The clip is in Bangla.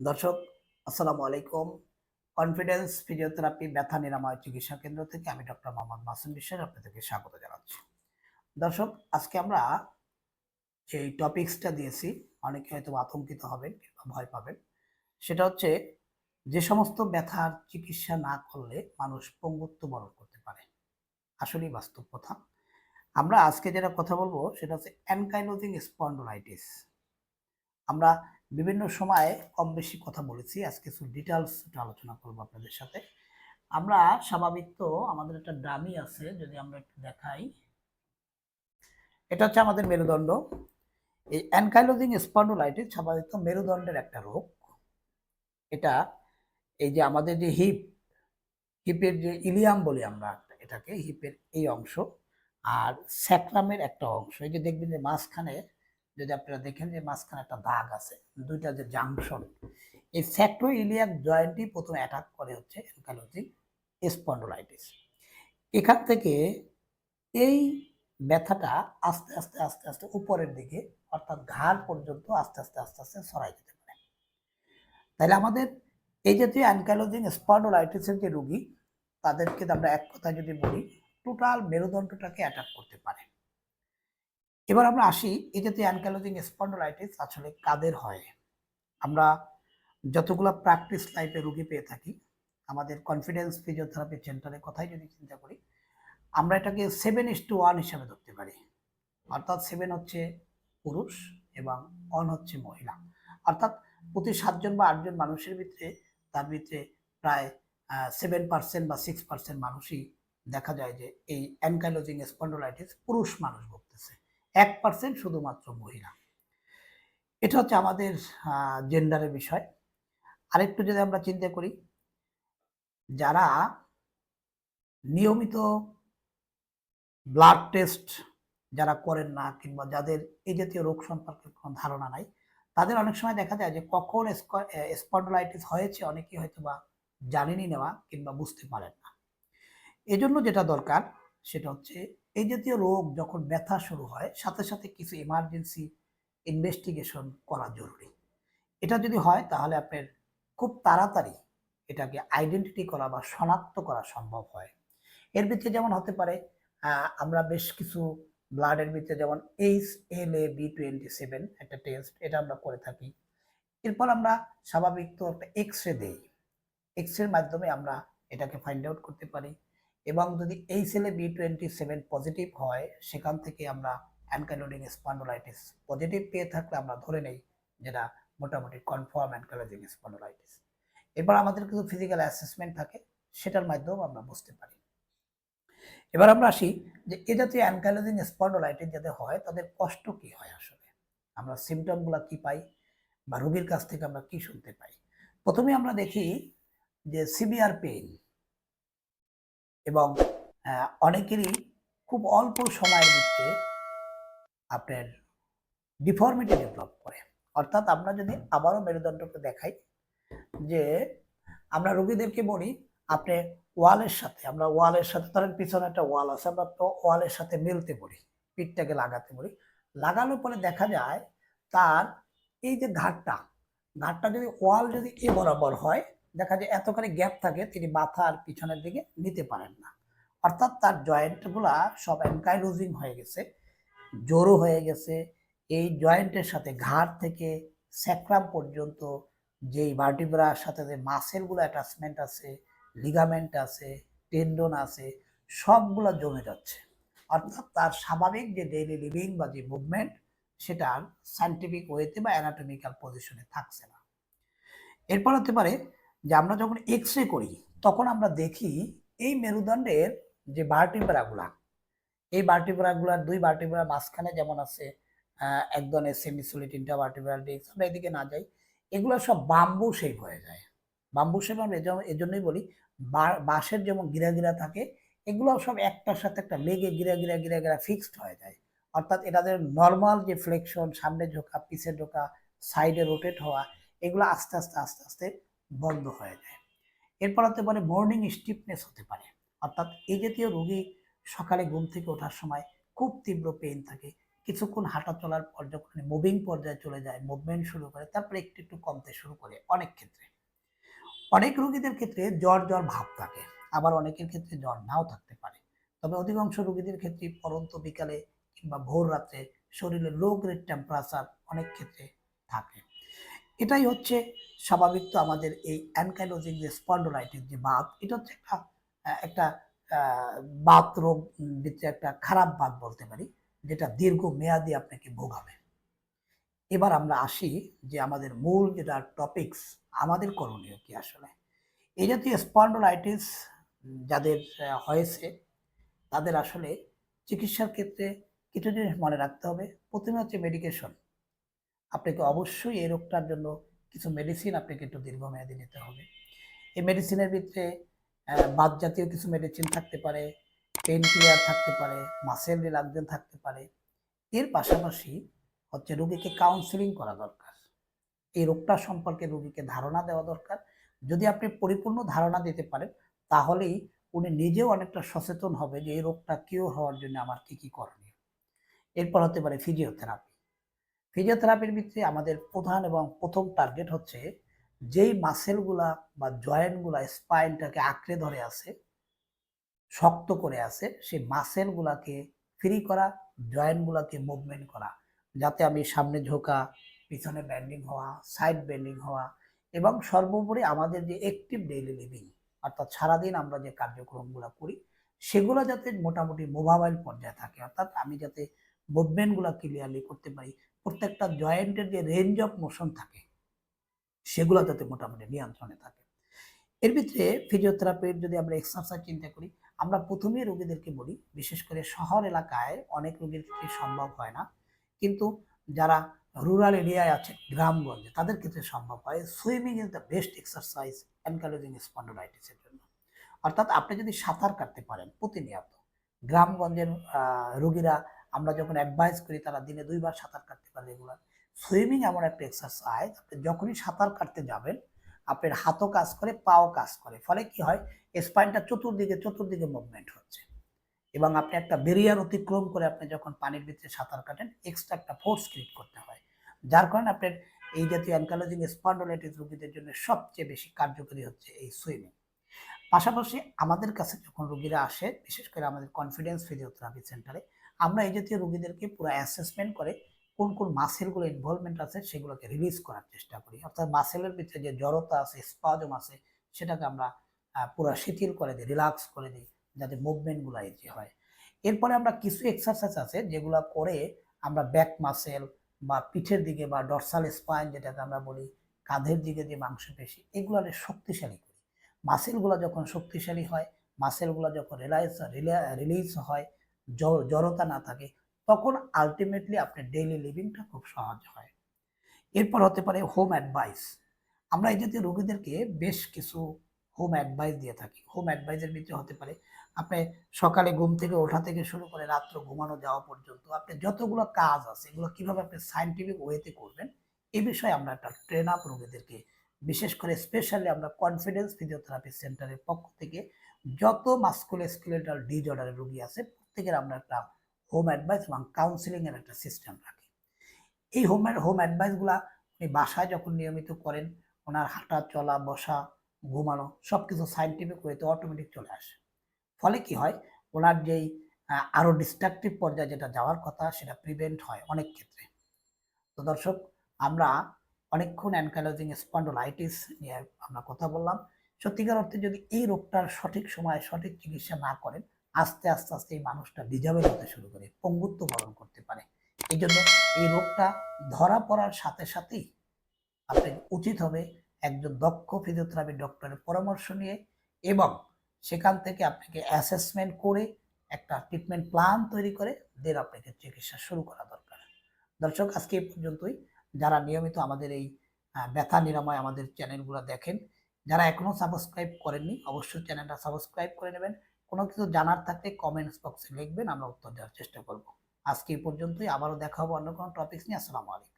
দর্শক, আসসালামু আলাইকুম। কনফিডেন্স ফিজিওথেরাপি ব্যথা নিরাময় চিকিৎসা কেন্দ্র থেকে আমি ডক্টর মোহাম্মদ মাসুম বিশ্বাস আপনাদেরকে স্বাগত জানাচ্ছি। দর্শক, আজকে আমরা যে টপিক্সটা দিয়েছি, অনেকে হয়তো আতঙ্কিত হবেন কিংবা ভয় পাবেন। সেটা হচ্ছে যে সমস্ত ব্যথার চিকিৎসা না করলে মানুষ পঙ্গুত্ব বরণ করতে পারে। আসলেই বাস্তব কথা। আমরা আজকে যেটা কথা বলব, সেটা হচ্ছে অ্যানকাইলোজিং স্পন্ডোলাইটিস আমরা বিভিন্ন সময়ে কম বেশি কথা বলেছি। আজকে কিছু ডিটেলস আলোচনা করব আপনাদের সাথে। আমরা স্বাভাবিক তো, আমাদের একটা ডামি আছে, যদি আমরা একটু দেখাই। এটা হচ্ছে আমাদের মেরুদণ্ড। এই অ্যানকাইলোজিং স্পন্ডোলাইটিস স্বাভাবিক তো মেরুদণ্ডের একটা রোগ। এটা এই যে আমাদের যে হিপ হিপের যে ইলিয়াম বলি আমরা এটাকে হিপের এই অংশ আর স্যাক্রামের একটা অংশ। এই যে দেখবেন যে মাঝখানে যদি আপনারা দেখেন যে মাঝখানে একটা দাগ আছে, দুইটা যে জাংশন এই ফ্যাক্টরি ইলিয়াক জয়েন্টই প্রথমে অ্যাটাক করে হচ্ছে অ্যানকালোজিং স্পন্ডোলাইটিস এখান থেকে এই ব্যথাটা আস্তে আস্তে আস্তে আস্তে উপরের দিকে, অর্থাৎ ঘাড় পর্যন্ত আস্তে আস্তে আস্তে আস্তে ছড়াই যেতে পারে। তাহলে আমাদের এই জাতীয় অ্যানকালোজিং স্পন্ডোলাইটিসের যে রুগী, তাদেরকে আমরা এক কথায় যদি বলি টোটাল মেরুদণ্ডটাকে অ্যাটাক করতে পারে। এবার আমরা আসি, এই জাতীয় অ্যানকালোজিং স্পন্ডোলাইটিস আসলে কাদের হয়? আমরা যতগুলো প্র্যাকটিস লাইফে রুগী পেয়ে থাকি, আমাদের কনফিডেন্স ফিজিওথেরাপি সেন্টারের কথাই যদি চিন্তা করি, আমরা এটাকে সেভেন ইস টু ওয়ান হিসাবে ধরতে পারি। অর্থাৎ সেভেন হচ্ছে পুরুষ এবং অন হচ্ছে মহিলা। অর্থাৎ প্রতি সাতজন বা আটজন মানুষের ভিতরে, তার ভিতরে প্রায় সেভেন পার্সেন্ট বা সিক্স পার্সেন্ট মানুষই দেখা যায় যে এই অ্যানকাইলোজিং স্পন্ডোলাইটিস পুরুষ মানুষ ভুগতেছে। এক পার্সেন্ট শুধুমাত্র মহিলা। এটা হচ্ছে আমাদের জেন্ডারের বিষয়। আরেকটু যদি আমরা চিন্তা করি, যারা নিয়মিত ব্লাড টেস্ট যারা করেন না কিংবা যাদের এই জাতীয় রোগ সম্পর্কে কোনো ধারণা নাই, তাদের অনেক সময় দেখা যায় যে কখন স্পন্ডোলাইটিস হয়েছে অনেকেই হয়তো বা জানেনই নেওয়া কিংবা বুঝতে পারেন না। এজন্য যেটা দরকার সেটা হচ্ছে এই জাতীয় রোগ যখন ব্যথা শুরু হয়, সাথে সাথে কিছু ইমার্জেন্সি ইনভেস্টিগেশন করা জরুরি। এটা যদি হয়, তাহলে আপনার খুব তাড়াতাড়ি এটাকে আইডেন্টিটি করা বা শনাক্ত করা সম্ভব হয়। এর ভিতরে যেমন হতে পারে আমরা বেশ কিছু ব্লাডের ভিতরে যেমন H L A B twenty seven একটা টেস্ট এটা আমরা করে থাকি। এরপর আমরা স্বাভাবিক তো একটা এক্স রে দেই। এক্স রের মাধ্যমে আমরা এটাকে ফাইন্ড আউট করতে পারি। এবং যদি এই সেলে বি টোয়েন্টি সেভেন পজিটিভ হয়, সেখান থেকে আমরা অ্যানকাইলোডিং স্পন্ডোলাইটিস পজিটিভ পেয়ে থাকলে আমরা ধরে নেই যেটা মোটামুটি কনফার্ম অ্যানকাইলোডিং স্পন্ডোলাইটিস এবার আমাদের কিছু ফিজিক্যাল অ্যাসেসমেন্ট থাকে, সেটার মাধ্যমেও আমরা বুঝতে পারি। এবার আমরা আসি যে এ জাতীয় অ্যানকাইলোজিং স্পন্ডোলাইটিস যাদের হয়, তাদের কষ্ট কি হয় আসলে? আমরা সিমটমগুলো কি পাই বা রোগীর কাছ থেকে আমরা কি শুনতে পাই? প্রথমে আমরা দেখি যে সিভিয়ার পেইন এবং অনেকেরই খুব অল্প সময়ের মধ্যে আপনার ডিফর্মিটি ডেভেলপ করে। অর্থাৎ আমরা যদি আবারও মেরুদণ্ডকে দেখাই, যে আমরা রোগীদেরকে বলি, আপনি ওয়ালের সাথে, আমরা ওয়ালের সাথে, ধরেন পিছনে একটা ওয়াল আছে, আমরা তো ওয়ালের সাথে মিলতে বলি, পিঠটাকে লাগাতে বলি। লাগানোর পরে দেখা যায়, তার এই যে ঘাটটা ঘাটটা যদি ওয়াল যদি এ বরাবর হয় দেখা যায় এতখানি গ্যাপ থাকে, তিনি মাথা আর পিছনের দিকে নিতে পারেন না। অর্থাৎ তার জয়েন্টগুলা সব অ্যানকাইলোজিং হয়ে গেছে জোরো হয়ে গেছে। এই জয়েন্টের সাথে ঘাড় থেকে স্যাক্রাম পর্যন্ত যেই ভার্টিব্রার সাথে যে মাসেলগুলো অ্যাটাচমেন্ট আছে লিগামেন্ট আছে টেন্ডন আছে, সবগুলো জমে যাচ্ছে। অর্থাৎ তার স্বাভাবিক যে ডেইলি লিভিং বা যে মুভমেন্ট সেটা সাইন্টিফিক ওয়েতে বা অ্যানাটমিক্যাল পজিশনে থাকছে না। এরপর হতে পারে যে আমরা যখন এক্স রে করি, তখন আমরা দেখি এই মেরুদণ্ডের যে ভার্টিব্রাগুলা এই ভার্টিব্রাগুলার দুই ভার্টিব্রা মাঝখানে যেমন আছে এক ধরনের ইন্টারভার্টিব্রাল ডিস্ক আমরা এদিকে না যাই, এগুলো সব বাম্বু শেপ হয়ে যায়। বাম্বু শেপ আমরা এজন্যই বলি বাঁশের যেমন গিরা গিরা থাকে, এগুলো সব একটার সাথে একটা লেগে গিরা গিরা গিরা গিরা ফিক্সড হয়ে যায়। অর্থাৎ এটাদের নর্মাল যে ফ্লেকশন সামনে ঝোঁকা, পিছে ঢোকা সাইডে রোটেট হওয়া, এগুলো আস্তে আস্তে আস্তে আস্তে বন্ধ হয়ে যায়। এরপর হতে পারে মর্নিং স্টিফনেস হতে পারে। অর্থাৎ এই জাতীয় রোগী সকালে ঘুম থেকে ওঠার সময় খুব তীব্র পেন থাকে। কিছুক্ষণ হাঁটা চলার পর যখন মুভিং পর্যায়ে চলে যায় মুভমেন্ট শুরু করে, তারপরে একটু একটু কমতে শুরু করে অনেক ক্ষেত্রে। অনেক রোগীদের ক্ষেত্রে জ্বর জ্বর ভাব থাকে। আবার অনেকের ক্ষেত্রে জ্বর নাও থাকতে পারে। তবে অধিকাংশ রোগীদের ক্ষেত্রে পরন্ত বিকালে কিংবা ভোর রাতে শরীরে লো গ্রেড টেম্পারেচার অনেক ক্ষেত্রে থাকে। এটাই হচ্ছে স্বাভাবিক তো আমাদের এই অ্যানকাইলোজিং যে স্পন্ডোলাইটিস যে বাত, এটা হচ্ছে একটা একটা বাত রোগ একটা খারাপ বাত বলতে পারি, যেটা দীর্ঘ মেয়াদি আপনাকে ভোগাবে। এবার আমরা আসি যে আমাদের মূল যেটা টপিকস আমাদের করণীয় কি আসলে। এই জাতীয় স্পন্ডোলাইটিস যাদের হয়েছে, তাদের আসলে চিকিৎসার ক্ষেত্রে কিছু জিনিস মনে রাখতে হবে। প্রথমে হচ্ছে মেডিকেশন আপনাকে অবশ্যই এই রোগটার জন্য কিছু মেডিসিন আপনাকে একটু দীর্ঘমেয়াদী নিতে হবে। এই মেডিসিনের ভিতরে বাদ জাতীয় কিছু মেডিসিন থাকতে পারে পেন কিলার থাকতে পারে মাসেল রিলাক্সেন থাকতে পারে। এর পাশাপাশি হচ্ছে রোগীকে কাউন্সিলিং করা দরকার। এই রোগটা সম্পর্কে রোগীকে ধারণা দেওয়া দরকার। যদি আপনি পরিপূর্ণ ধারণা দিতে পারেন, তাহলেই উনি নিজেও অনেকটা সচেতন হবে যে এই রোগটা কিওর হওয়ার জন্য আমার কি কি করণীয়। এরপর হতে পারে ফিজিওথেরাপি ফিজিওথেরাপির ভিত্তিতে আমাদের প্রধান এবং প্রথম টার্গেট হচ্ছে যেই মাসেলগুলা বা জয়েন্টগুলা স্পাইনটাকে আঁকড়ে ধরে আছে, শক্ত করে আছে, সেই মাসেলগুলাকে ফ্রি করা জয়েন্টগুলাকে মুভমেন্ট করা, যাতে আমি সামনে ঝোঁকা, পিছনে ব্যান্ডিং হওয়া সাইড ব্যান্ডিং হওয়া এবং সর্বোপরি আমাদের যে অ্যাক্টিভ ডেইলি লিভিং অর্থাৎ সারাদিন আমরা যে কার্যক্রমগুলো করি, সেগুলো যাতে মোটামুটি মোবাইল পর্যায়ে থাকে, অর্থাৎ আমি যাতে মুভমেন্টগুলো ক্লিয়ারলি করতে পারি। প্রত্যেকটা জয়েন্টের যে রেঞ্জ অফ মোশন থাকে, সেগুলো যাতে মোটামুটি নিয়ন্ত্রণে থাকে। এর ভিতরে ফিজিওথেরাপির যদি আমরা এক্সারসাইজ চিন্তা করি, আমরা প্রথমেই রোগীদেরকে বলি, বিশেষ করে শহর এলাকায় অনেক রোগীর ক্ষেত্রে সম্ভব হয় না। কিন্তু যারা রুরাল এরিয়ায় আছে, গ্রামগঞ্জে, তাদের ক্ষেত্রে সম্ভব হয় swimming is the best exercise encouraging স্পন্ডোলাইটিসের জন্য। অর্থাৎ আপনি যদি সাঁতার কাটতে পারেন প্রতিনিয়ত, গ্রামগঞ্জের রোগীরা আমরা যখন অ্যাডভাইস করি, তারা দিনে দুইবার সাঁতার কাটতে পারে রেগুলার সুইমিং এমন একটা এক্সারসাইজ আপনি যখনই সাঁতার কাটতে যাবেন, আপনার হাতও কাজ করে, পাও কাজ করে। ফলে কি হয় স্পাইনটা চতুর্দিকে চতুর্দিকে মুভমেন্ট হচ্ছে। এবং আপনি একটা বেরিয়ার অতিক্রম করে আপনি যখন পানির ভিতরে সাঁতার কাটেন এক্সট্রা একটা ফোর্স ক্রিয়েট করতে হয়। যার কারণে আপনার এই জাতীয় অ্যানকালোজিং স্পন্ডোলাইটিস রোগীদের জন্য সবচেয়ে বেশি কার্যকরী হচ্ছে এই সুইমিং পাশাপাশি আমাদের কাছে যখন রোগীরা আসে, বিশেষ করে আমাদের কনফিডেন্স ফিজিওথেরাপি সেন্টারে আমরা এই জাতীয় রোগীদেরকে পুরো অ্যাসেসমেন্ট করে কোন কোন মাসেলগুলো ইনভলভমেন্ট আছে সেগুলোকে রিলিজ করার চেষ্টা করি। অর্থাৎ মাসেলের ভিতরে যে জড়তা আছে স্পাজম আছে, সেটাকে আমরা পুরো শিথিল করে দিই রিল্যাক্স করে দিই, যাতে মুভমেন্টগুলো ইজি হয়। এরপরে আমরা কিছু এক্সারসাইজ আছে যেগুলো করে আমরা ব্যাক মাসেল বা পিঠের দিকে বা ডরসাল স্পাইন যেটাকে আমরা বলি, কাঁধের দিকে যে মাংসপেশি এগুলো শক্তিশালী করি। মাসেলগুলো যখন শক্তিশালী হয় মাসেলগুলো যখন রিলাইজ রিলিজ হয় জড়তা না থাকে, তখন আলটিমেটলি আপনার ডেইলি লিভিংটা খুব সহজ হয়। এরপর হতে পারে হোম অ্যাডভাইস আমরা এই জাতীয় রোগীদেরকে বেশ কিছু হোম অ্যাডভাইস দিয়ে থাকি। হোম অ্যাডভাইসের ভিতরে হতে পারে, আপনি সকালে ঘুম থেকে ওঠা থেকে শুরু করে রাত্র ঘুমানো যাওয়া পর্যন্ত আপনি যতগুলো কাজ আছে, এগুলো কীভাবে আপনি সাইন্টিফিক ওয়েতে করবেন, এ বিষয়ে আমরা একটা ট্রেন আপ রোগীদেরকে, বিশেষ করে স্পেশালি আমরা কনফিডেন্স ফিজিওথেরাপি সেন্টারের পক্ষ থেকে যত মাস্কুলোস্কেলেটাল ডিজঅর্ডারের রোগী আছে প্রত্যেকের আমরা একটা হোম অ্যাডভাইস এবং কাউন্সিলিং এর একটা সিস্টেম রাখি। এই হোম হোম অ্যাডভাইসগুলা উনি বাসায় যখন নিয়মিত করেন ওনার হাঁটা চলা বসা ঘুমানো সব কিছু সাইন্টিফিক ওয়েতে অটোমেটিক চলে আসে। ফলে কি হয়? ওনার যেই আহ, আরও ডিস্ট্রাকটিভ পর্যায়ে যেটা যাওয়ার কথা সেটা প্রিভেন্ট হয় অনেক ক্ষেত্রে। তো দর্শক আমরা অনেকক্ষণ অ্যানকালোজিং স্পন্ডোলাইটিস নিয়ে আমরা কথা বললাম। সত্যিকার অর্থে যদি এই রোগটার সঠিক সময়ে সঠিক চিকিৎসা না করেন আস্তে আস্তে আস্তে এই মানুষটা ডিজাবেল হতে শুরু করে, পঙ্গুত্ব বরণ করতে পারে। এই জন্য এই রোগটা ধরা পড়ার সাথে সাথেই আপনার উচিত হবে একজন দক্ষ ফিজিওথেরাপি ডক্টরের পরামর্শ নিয়ে এবং সেখান থেকে আপনাকে অ্যাসেসমেন্ট করে একটা ট্রিটমেন্ট প্ল্যান তৈরি করে দেন আপনাকে চিকিৎসা শুরু করা দরকার। দর্শক, আজকে এই পর্যন্তই। যারা নিয়মিত আমাদের এই ব্যথা নিরাময় আমাদের চ্যানেলগুলো দেখেন, যারা এখনও সাবস্ক্রাইব করেননি, অবশ্যই চ্যানেলটা সাবস্ক্রাইব করে নেবেন। কোনো কিছু জানার থাকলে কমেন্টস বক্সে লিখবেন, আমরা উত্তর দেওয়ার চেষ্টা করব। আজকে এই পর্যন্তই, আবারও দেখা হব অন্য কোনো টপিক্স নিয়ে। আসসালামু আলাইকুম।